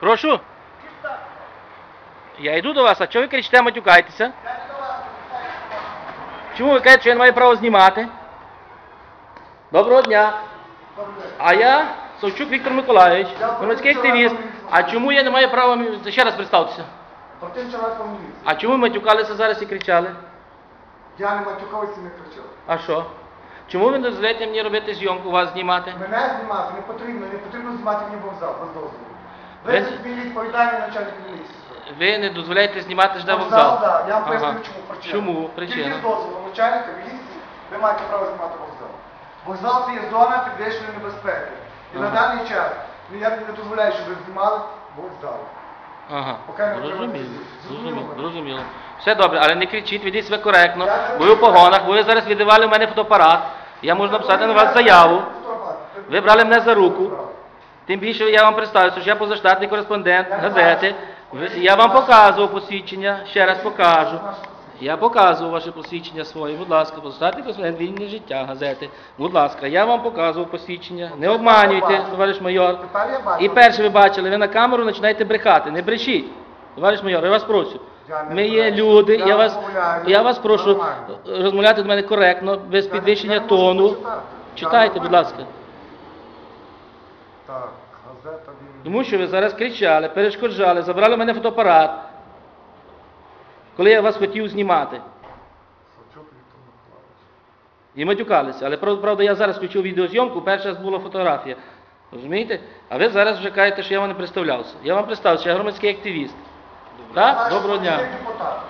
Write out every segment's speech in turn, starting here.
Прошу. Я йду до вас, а чого ви кричите, матюкаєтеся? Чому ви кажете, що я не маю права знімати? Доброго дня. А я Савчук Віктор Миколайович, громадський активіст. А чому я не маю права ще раз представтеся? Міліції. А чому ви матюкалися зараз і кричали? Я не матюкався, не кричав. А що? Чому ви не дозволяєте мені робити зйомку, вас знімати? Мене знімати не потрібно, не потрібно знімати мені вокзал, без дозволу. Ви- собі відповідальний начальник міліції. Ви не дозволяєте знімати жде Вокзал, да, я вам Ага. чому причина. Чому Тільки причина? з дозволу начальника міліції ви маєте право знімати вокзал. Вокзал це є зона підвищеної небезпеки. І на Ага. даний час ну, я не дозволяю, щоб ви знімали вокзал. Ага, Поки не зрозуміло, Зрозуміло. зрозуміло. Все добре, але не кричіть, ведіть себе коректно, Я ви у погонах, ви зараз віддавали у мене фотоапарат, я можу написати на вас заяву, ви брали мене за руку, тим більше я вам представився, що я позаштатний кореспондент газети, я вам показував посвідчення, ще раз покажу. Я показував ваше посвідчення своє, будь ласка, позаштатний кореспондент вільне життя газети. Будь ласка, я вам показував посвідчення, не обманюйте, товариш майор. І перше ви бачили, ви на камеру починаєте брехати. Не брешіть. Товариш майор, я вас прошу. Ми є люди, Я вас, я вас прошу розмовляти до мене коректно, без підвищення тону. Читайте, будь ласка. Так, газета він. Тому що ви зараз кричали, перешкоджали, забрали в мене фотоапарат, коли я вас хотів знімати. Савчук Віктор Миколаївич. І матюкалися. Але прав- правда, я зараз включив відеозйомку, перша раз була фотографія. Розумієте? А ви зараз вже кажете, що я вам не представлявся. Я вам представився, я громадський активіст. Так? Знаєш, Доброго дня. помічник депутата.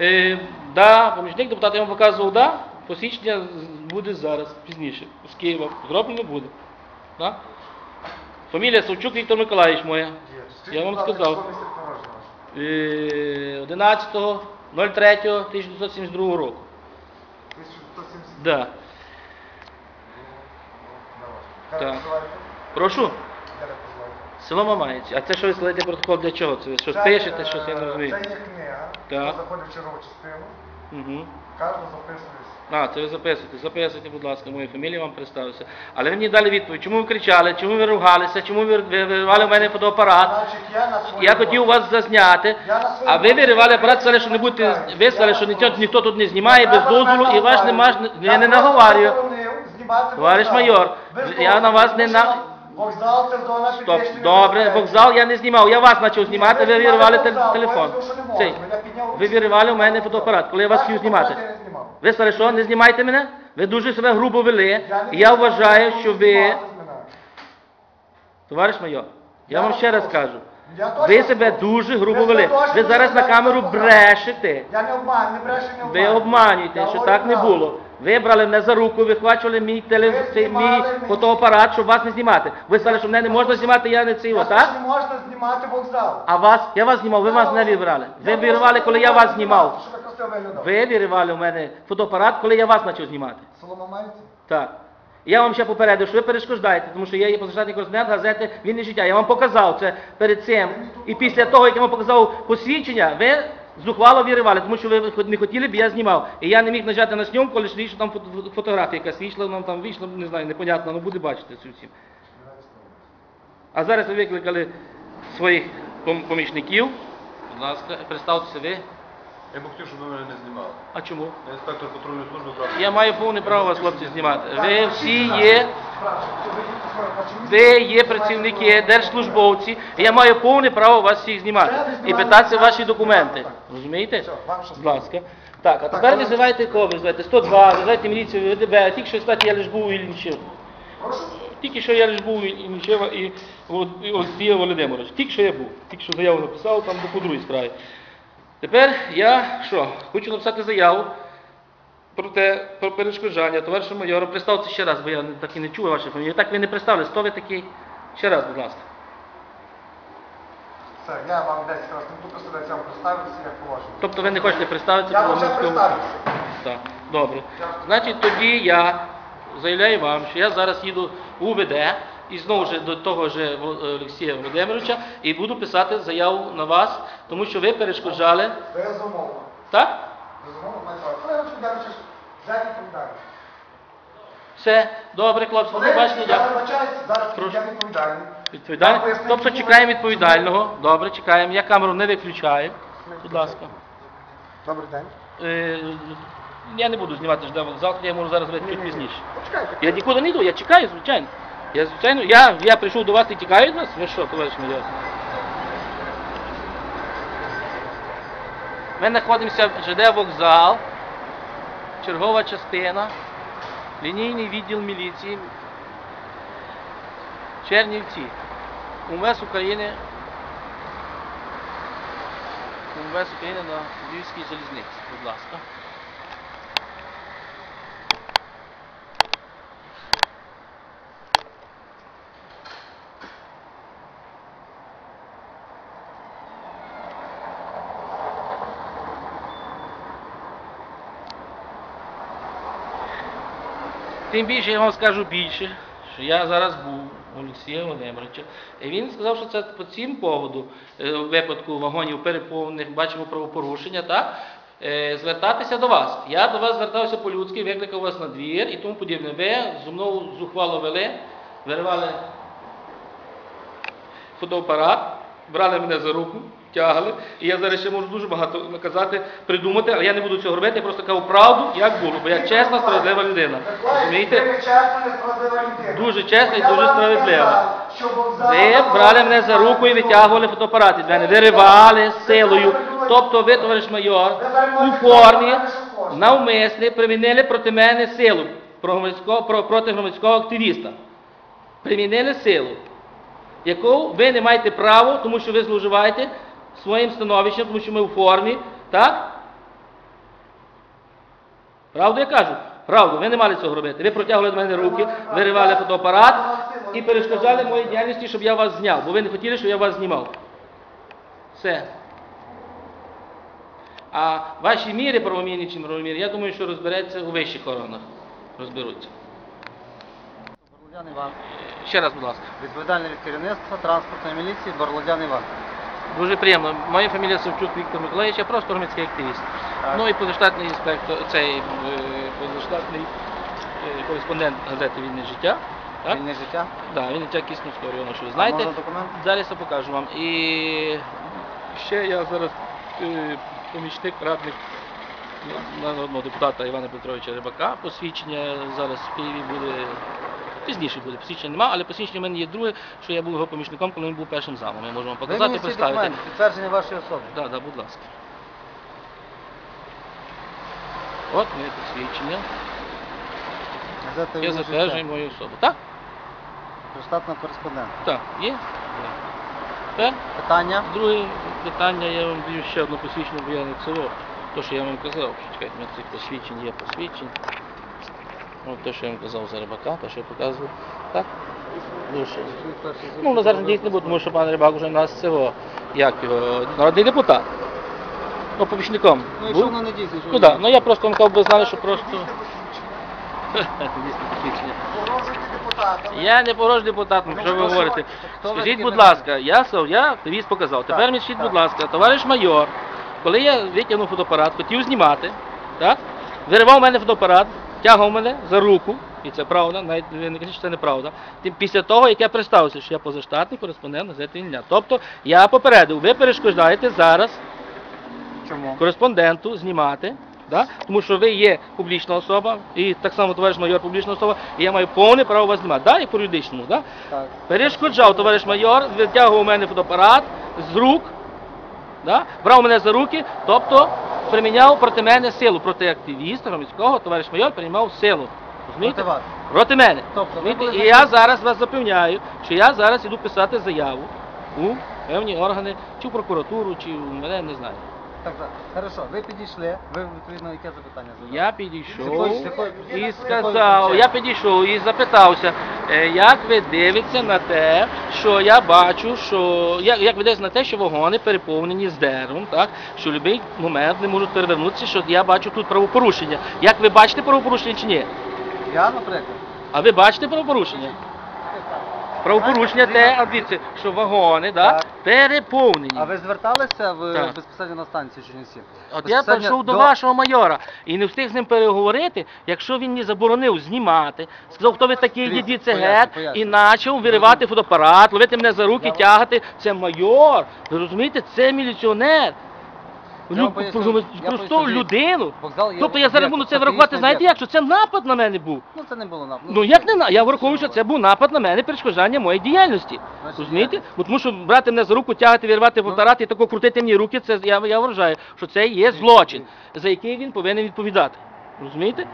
Е, да, помічник депутата я вам показував, да, посвідчення з- буде зараз, пізніше, з Києва. Зроблено буде. Да? Фамілія Савчук Віктор Миколаївич моя. Я вам сказав. ласка, який місяць народження ваш? Е, 11.03.1972 року. 1170. Да. Так. Прошу. Село Мамаєць. А це що ви складаєте протокол для чого? Це ви щось пишете, е, щось я не розумію. Це є книга, Так. заходить в чергову частину, Угу. Кожен записує. А, це ви записуєте. Записуйте, будь ласка, мою фамілію вам представився. Але ви мені дали відповідь, чому ви кричали, чому ви ругалися, чому ви ви виривали в мене фотоапарат. Значить, я на. Я хотів вас зазняти, Я на своєму а ви виривали апарат, сказали, що не будете, ви сказали, що ніхто, ніхто тут не знімає без дозволу і ваш не наговорювати. я не наговарюю. Товариш майор, я на вас не на- Вокзал це зона Стоп, підвищеної добре, вокзал я не знімав, я вас почав знімати, ви Ви виривали знімали тел- телефон. не Цей. Ви виривали у мене фотоапарат, коли я вас хотів знімати. Ви що не знімайте мене? Ви дуже себе грубо вели. Я І я вважаю, що ви, товариш майор, я вам ще раз кажу, ви себе дуже грубо вели. Ви зараз на камеру брешете. Я не обманю, не брешу, не Ви обманюєте, що так не було. Ви брали мене за руку, вихвачували мій теле... Ви цей, мій мені- фотоапарат, щоб вас не знімати. Ви сказали, що мене не можна знімати, я не цей, Я так? не можна знімати вокзал. А вас, я вас знімав, ви вас не вибрали. Ви виривали, коли я вас знімав. Красиво виглядав. Ви виривали у мене фотоапарат, коли я вас почав знімати. Солома маєте? Так. Я вам ще попередив, що ви перешкоджаєте, тому що я є позаштатний кореспондент газети Вільне життя. Я вам показав це перед цим. І після того, як я вам показав посвідчення, ви зухвало віривали, тому що ви не хотіли б, я знімав. І я не міг нажати на снімку, лише вийшла там фотографія якась вийшла, нам там вийшла, не знаю, непонятно, але буде бачити цю всім. А зараз ви викликали своїх помічників. Будь ласка, представтеся ви. Я б хотів, щоб ви мене не знімали. А чому? Я інспектор патрульної служби прав. Я маю повне право вас, хлопці, знімати. Ви всі є. ви є працівники, держслужбовці, і я маю повне право вас всіх знімати і знімаєте, питати ваші документи. Розумієте? Будь ласка. Так, а тепер визивайте кого ви визиваєте? 102, визивайте міліцію, ВДБ. Тільки що, кстати, я лиш був у Ільничів. Тільки що я лиш був і Волод- і Олексія Володимирович. Тільки що я був. Тільки що заяву написав там по другій справі. Тепер я що? Хочу написати заяву про те, про перешкоджання товариша майора. Представте ще раз, бо я так і не чую вашої фамілії. Так ви не представили, хто ви такий? Ще раз, будь ласка. Все, я вам 10 разів не буду представлятися, я вам представлюся, як положено. Тобто ви не хочете представитися Я вам вже представився. Так, добре. Значить, тоді я заявляю вам, що я зараз їду в УВД і знову ж до того ж Олексія Володимировича і буду писати заяву на вас, тому що ви перешкоджали. Безумовно. Так? Безумовно, відповідальність. Все, добре, хлопці, побачення, Я дякую. я відповідальний. Відповідально? Я Тобто чекаємо відповідального. Добре, чекаємо. Я камеру не виключаю. Будь ласка. Добрий день. Е, Я не буду знімати жде вокзал, я можу зараз вийти чуть пізніше. Почекайте. Я нікуди не йду, я чекаю, звичайно. Я звичайно, я, я прийшов до вас і тікаю від вас? Ви що, товариш майор? Ми знаходимося в ЖД вокзал, чергова частина, лінійний відділ міліції, Чернівці, УМВС України, УМВС України на Львівській залізниці, будь ласка. Тим більше я вам скажу більше, що я зараз був у Олексія Володимировича, і він сказав, що це по цим поводу, е, випадку вагонів переповнених, бачимо правопорушення, так? е, Звертатися до вас. Я до вас звертався по-людськи, викликав вас на двір і тому подібне. Ви зі мною зухвало вели, виривали фотоапарат, брали мене за руку, тягали, і я зараз ще можу дуже багато наказати, придумати, але я не буду цього робити, я просто кажу правду, як було, бо я чесна, справедлива людина. Розумієте? Дуже чесна і дуже справедлива. Ви брали мене за руку і витягували фотоапарат від мене, виривали силою. Тобто ви, товариш майор, у формі навмисне примінили проти мене силу проти громадського активіста. Примінили силу, яку ви не маєте права, тому що ви зловживаєте своїм становищем, тому що ми у формі, так? Правду я кажу? Правду, ви не мали цього робити. Ви протягували до мене руки, виривали фотоапарат і перешкоджали моїй діяльності, щоб я вас зняв, бо ви не хотіли, щоб я вас знімав. Все. А ваші міри правомірні чи неправомірні, я думаю, що розбереться у вищих органах. Розберуться. Ще раз, будь ласка. Відповідальний від керівництва транспортної міліції Барлодян Іван. Дуже приємно. Моя фамілія Савчук Віктор Миколаївич, я просто громадський активіст. Так. Ну і позаштатний інспектор, цей е, позаштатний е, кореспондент газети Вільне життя. Так? Вільне життя. Да, він життя Кіснівського району, що ви знаєте. можна документ? Зараз я покажу вам. І ще я зараз е, помічник, радник народного депутата Івана Петровича Рибака. Посвідчення зараз в Києві буде. Пізніше буде, посвідчення немає, але посвідчення в мене є друге, що я був його помічником, коли він був першим замом. Я можу вам Ви показати, мені представити. документ, підтвердження вашої особи. Так, да, будь ласка. От моє посвідчення. Газета Я «Вільне затверджую мою особу. Так? Штатного кореспондента. Так, є? Є. Тепер Питання? друге питання, я вам даю ще одне посвідчення, бо я не село. То, що я вам казав, що чекайте, у мене цих посвідчень є посвідчень. От те, що я вам казав за рибака, те, що я показував. Так? Дуже. Ну, на зараз надіюсь не буду, тому що пан Рибак вже у нас цього, як його, народний депутат. Ну, помічником. Ну, якщо був. воно не дійсне, що Ну так, ну я просто вам казав, бо знали, що просто. Посвідчення. Депутатам. Я не порож депутат, ну, що ви говорите. Скажіть, будь ласка, я сов, я активіст показав. Тепер мені скажіть, будь ласка, товариш майор, коли я витягнув фотоапарат, хотів знімати, так? Виривав мене фотоапарат, тягав мене за руку, і це правда, навіть не кажіть, що це неправда. Тим після того, як я представився, що я позаштатний кореспондент газети «Ілля». Тобто я попередив, ви перешкоджаєте зараз Чому? кореспонденту знімати, да? тому що ви є публічна особа, і так само товариш майор публічна особа, і я маю повне право вас знімати, да? як по юридичному. Да? Так. Перешкоджав товариш майор, витягував у мене фотоапарат з рук, да? брав мене за руки, тобто приміняв проти мене силу, проти активіста громадського, товариш майор приймав силу. Розумієте? Проти вас. Проти мене. Тобто ви Розумієте? були І я зараз вас запевняю, що я зараз іду писати заяву у певні органи, чи в прокуратуру, чи в мене не знаю. Так, так. Хорошо, ви підійшли, ви відповідно яке запитання задали? Я підійшов і сказав, я підійшов і запитався, е, як ви дивитеся на те, що я бачу, що як, як ви дивитеся на те, що вагони переповнені з деревом, так що в будь-який момент не можуть перевернутися, що я бачу тут правопорушення. Як ви бачите правопорушення чи ні? Я, наприклад. А ви бачите правопорушення? Правопорушення те, а дивіться, що вагони, да, Так. переповнені. А ви зверталися в Так. безпосередньо на станцію Чернівці? От я Безпосередньо прийшов до вашого майора і не встиг з ним переговорити, якщо він мені заборонив знімати, сказав, хто ви такий, Дивіться, це поясню, і почав виривати фотоапарат, ловити мене за руки, Я тягати. Це майор. Ви розумієте, це міліціонер. Я вам Лю- поясню, про- я Просту поясню, людину. Вокзал є Тобто я зараз об'єкт, буду це стратегічний врахувати, знаєте об'єкт. як? Що це напад на мене був. Ну це не було на. Ну як не на я враховую, що це був напад на мене, перешкоджання моєї діяльності. Значить, Розумієте? Бо Тому що брати мене за руку, тягати, вирвати Ну. фотоапарат і тако крутити мені руки, це я, я вважаю, що це є злочин, за який він повинен відповідати. Розумієте?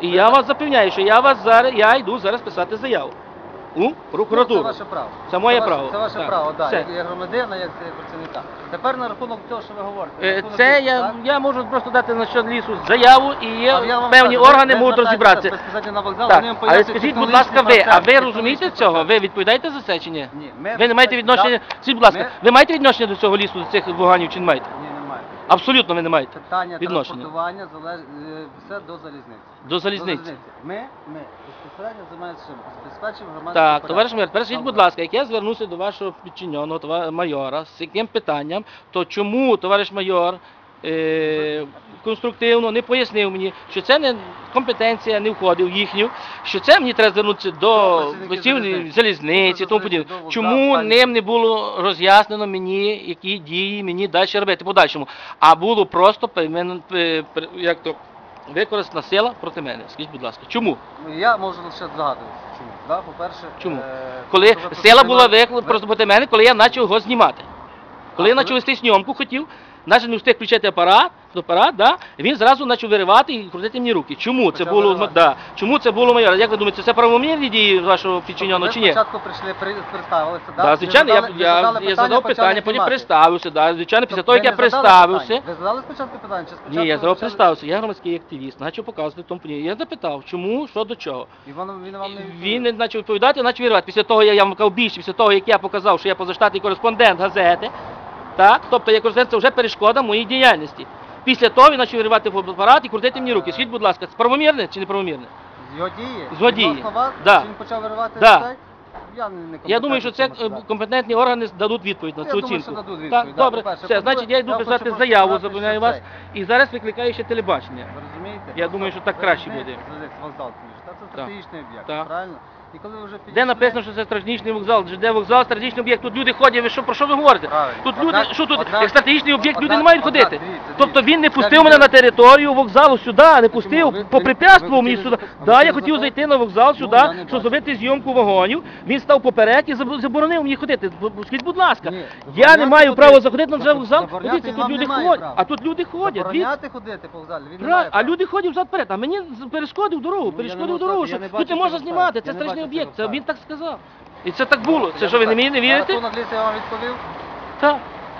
І я вас запевняю, що я вас зараз, я йду зараз писати заяву. У Ну, прокуратуру. Це ваше право. Це моє ваше- право. Це ваше Так. право, так. Все. Як, як громадянина, як е, працівника. Тепер на рахунок того, що ви говорите. на Е, рахунок Це лісу, я, так? я можу просто дати на що лісу заяву і є А я вам певні кажу, ви- органи ви можуть звертаєтеся розібратися. безпосередньо на вокзал, Так, вони вам але скажіть, будь ласка, ви, а процес, ви технологічний розумієте цього? процес. Ви відповідаєте за це чи ні? Ні, ми Ви не маєте відношення? Так. Скажіть, будь ласка, Ми- ви маєте відношення до цього лісу, до цих вуганів чи не маєте? Ні. Абсолютно ви не маєте. Питання Відношення. транспортування залеж... е, все до залізниці. До залізниці. Ми, ми безпосередньо займаємося чим? Забезпечуємо громадський Так, порядок. товариш майор, першіть, будь ласка, як я звернуся до вашого підчиненого, товар- майора, з яким питанням, то чому товариш майор е, конструктивно не пояснив мені, що це не компетенція не входить в їхню, що це мені треба звернутися до працівників залізниці. тому подібне. Чому ним не було роз'яснено мені, які дії мені далі робити подальшому, а було просто як то використана сила проти мене. Скажіть, будь ласка, чому? Я можу лише здогадуватися. Чому? Да? По-перше, Чому? е, Коли сила була ви- просто проти мене, коли я почав його знімати. Коли я коли- почав вести зйомку, хотів, навіть не встиг включити апарат, фотоапарат, да, він зразу почав виривати і крутити мені руки. Чому це Почав було виривати. да, чому це було моє? Як ви думаєте, це правомірні дії вашого підчиненого чи ні? спочатку прийшли, при- представилися, да? Да, Ви звичайно, я, задали- ви я, задали я задав почали питання, потім знімати. представився. Да, звичайно, після Тобто того, як ви я не задали представився. питання? Ви задали спочатку питання, чи спочатку Ні, я почали- представився, я громадський активіст, почав показувати тому подібне. Я запитав, чому, що до чого. І воно- він вам не Він не почав відповідати, почав вірвати. Після того, я, я вам казав більше, після того, як я показав, що я позаштатний кореспондент газети, так, тобто я кореспондент, це вже перешкода моїй діяльності. Після того він почав виривати фотоапарат і крутити мені руки. Скажіть, будь ласка, це правомірне чи неправомірне? З його дії? З його дії. Відносно вас? Да. Що Він почав виривати Да. людей? Я, не Я думаю, що це в цьому е, компетентні органи дадуть відповідь на Я цю думаю, оцінку. що дадуть Так, да, добре, по-перше. все, По-друге, значить я йду я писати заяву, запевняю що вас, і зараз викликаю ще телебачення. Ви розумієте? Я думаю, що так краще буде. Тому що Це стратегічний об'єкт, Так. правильно? І коли вже. Де написано, що це стратегічний вокзал? Де вокзал, стратегічний об'єкт? Тут люди ходять, ви що про що ви говорите? Правильно. Тут люди, що тут, однак- як стратегічний об'єкт, люди однак- не мають однак, ходити. дивіться, Тобто він не пустив мене на територію вокзалу сюди, не пустив, ви- попрепятствував ви мені хотіли сюди. за- Да, я хотіли хотів за- зайти на вокзал Ну, сюди, я не щоб бачу. зробити зйомку вагонів. Він став поперед і заб- заборонив мені ходити. Б- б- Скажіть, будь ласка, Ні, я не забороняти маю ходити- права заходити на забор- вокзал. забороняти Подивіться, тут вам люди немає ходять, права. а тут люди ходять. Дивіться. Забороняти ходити по вокзалі, він не Правильно, має а права. люди ходять взад вперед, а мені з- перешкодив дорогу, Ну, я перешкодив можу дорогу, сказати, що я не тут бачу не можна цього знімати, це не бачу об'єкт, це він так сказав. І це так було. Це що ви не мені не На вірите? рахунок лісу я вам відповів. Так.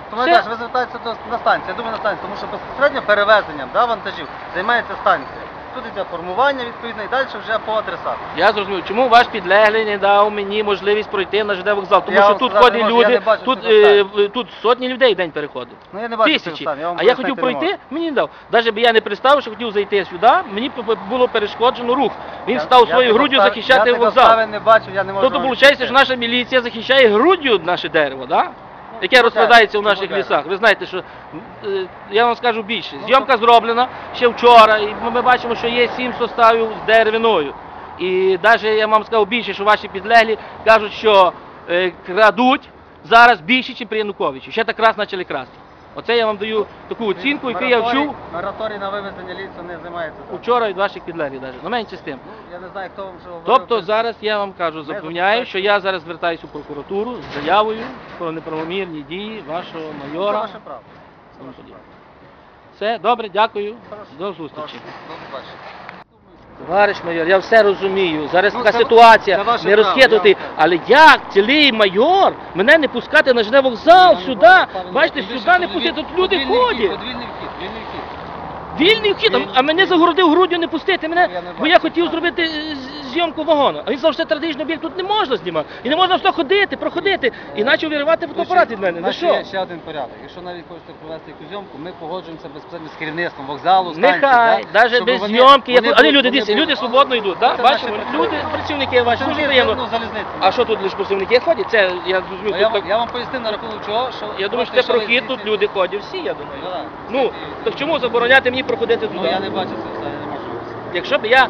Тому я кажу, ви звертаєтеся до на станцію. Я думаю на станцію, тому що безпосередньо перевезенням да, вантажів займається станція. Тут йде формування відповідно і далі вже по адресату. Я зрозумів, чому ваш підлеглий не дав мені можливість пройти на ЖД вокзал. Тому Я що вам тут сказати не ходять можу, я люди, не бачу тут, е, тут сотні людей день переходить. Ну я не бачу Тисячі. я вам А я хотів пояснити не пройти, мені не дав. Навіть би я не представив, що хотів зайти сюди, мені було перешкоджено рух. Він Я- став я своєю тих груддю захищати я тих вокзал. обставин не бачу, я не можу Тобто вам виходить, що відповісти. наша міліція захищає груддю наше дерево, да? Яке розкладається в наших лісах. Ви знаєте, що е, я вам скажу більше. Ну, Зйомка зроблена ще вчора, і ми- бачимо, що є сім составів з деревиною. І навіть я вам сказав більше, що ваші підлеглі кажуть, що е, крадуть зараз більше, ніж при Януковичі. Ще так раз почали красти. Оце я вам даю таку оцінку, яку я вчув Мораторій на вивезення лісу не займається. цим. вчора від ваших підлеглих. навіть. Ну менше з тим. Ну, я не знаю, хто вам вже говорив. Тобто зараз я вам кажу, запевняю, що я зараз звертаюся у прокуратуру з заявою про неправомірні дії вашого Це майора. ваше право. Це ваше право. Все, добре, дякую. Хорошо. До зустрічі. Прошу, До побачення. Товариш майор, я все розумію. Зараз Ну, така це- ситуація, це ваше не право, розхитувати. я вам кажу. Але як цілий майор мене не пускати на жне вокзал Я сюди? можу. Бачите, сюди не пустити, тут люди ходять. вільний вхід, вільний вхід. Вільний вхід, а- а мене загородив груддю не пустити мене, Ну, я не бо я бачу. хотів зробити е, зйомку вагону. А він сказав, що це традиційний об'єкт, тут не можна знімати. І не можна сюди ходити, проходити. І почав виривати фотоапарат від мене. Ну що? є ще один порядок. Якщо навіть хочете провести якусь зйомку, ми погоджуємося безпосередньо з керівництвом вокзалу, станції. Нехай, да, навіть щоб без вони- зйомки. Я вони Але люди, вони дивіться, були- люди свободно йдуть. Да? Це Бачимо, наші люди, працівники. працівники ваші, дуже приємно. А що тут лише працівники ходять? Це я зрозумів. Ну, тут я, так- вам, я вам пояснив на рахунок чого, що... Я думаю, що це прохід, тут люди ходять, всі, я думаю. Ну, так чому забороняти мені проходити туди? Ну, я не бачу це я не можу. Якщо б я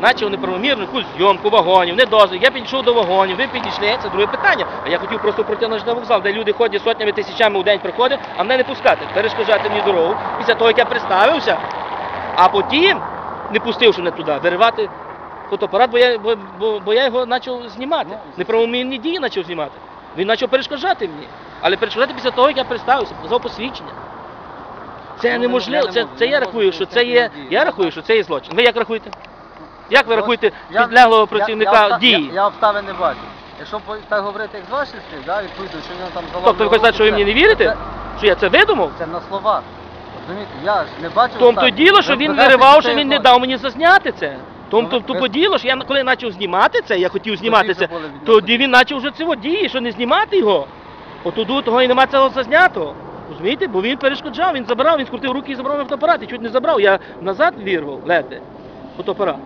почав неправомірну якусь зйомку вагонів, не дозвіл, я підійшов до вагонів, ви підійшли, це друге питання. А я хотів просто пройти на вокзал, де люди ходять сотнями тисячами у день приходять, а мене не пускати, перешкоджати мені дорогу. Після того, як я представився, а потім, не пустивши мене туди, виривати фотоапарат, бо я, бо, бо, бо я його почав знімати. Ну, Неправомірні дії почав знімати. Він почав перешкоджати мені. Але перешкоджати після того, як я представився, показав посвідчення. Це Ну, неможливо. Це, це я рахую, що це є. Я рахую, що це є злочин. Ви як рахуєте? Як ви рахуєте я- підлеглого я- працівника я, дії? Я, я обставин не бачу. Якщо по- так говорити, як з ваших слів, да, відповідно, що він там заламав Тобто ви кажете, що ви мені не вірите? Що я це видумав? це на словах. Розумієте, я ж не бачу. В тому то обставин. діло, що Ви він кажете, виривав, що він не дав мені зазняти це. Тому Ну, то, то ви- по діло, що я коли почав знімати це, я хотів знімати вже це, були відносини. тоді він почав вже цього дії, що не знімати його. От туди того і нема цього зазнятого. Розумієте? Бо він перешкоджав, він забрав, він скрутив руки і забрав мій фотоапарат. І чуть не забрав. Я назад вірвав, ледве, фотоапарат.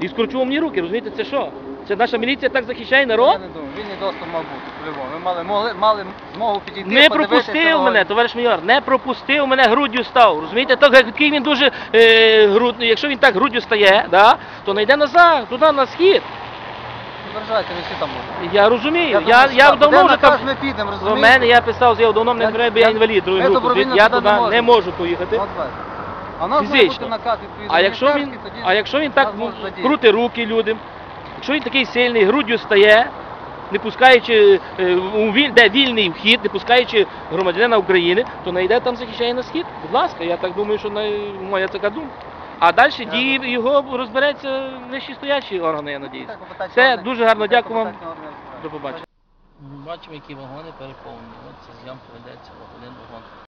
І скручував мені руки, розумієте, це що? Це наша міліція так захищає Я народ? не думаю, він не доступ мав бути, по-любому. Ви мали, могли, мали змогу підійти, Не подивитися пропустив на мене, товариш майор, не пропустив мене, груддю став. Розумієте, так який він дуже е, груд, якщо він так груддю стає, да, то не йде назад, туди на схід. Не переживайте, всі там. Я розумію. Я, думаю, я, що давно вже наказ, там. ми підемо, Про розумієте? мене я писав давно мене Я- збирає, бо я я- інвалід другої ми групи. добровільно Я туди туди не не можу поїхати. От бачите. А нас має Фізично. наказ. А якщо він, міністерський, тоді а якщо він так нас можуть задіяти. крутить руки людям, якщо він такий сильний, груддю стає, не пускаючи е, у віль, де вільний вхід, не пускаючи громадянина України, то найде там захищає на схід. Будь ласка, я так думаю, що най- моя така думка. А далі дії його розбереться вищі стоячі органи, я надіюсь. Так, Все, дуже гарно дякую вам. До побачення. Бачимо, які вагони переповнені. От це зйомка ведеться, один вагон.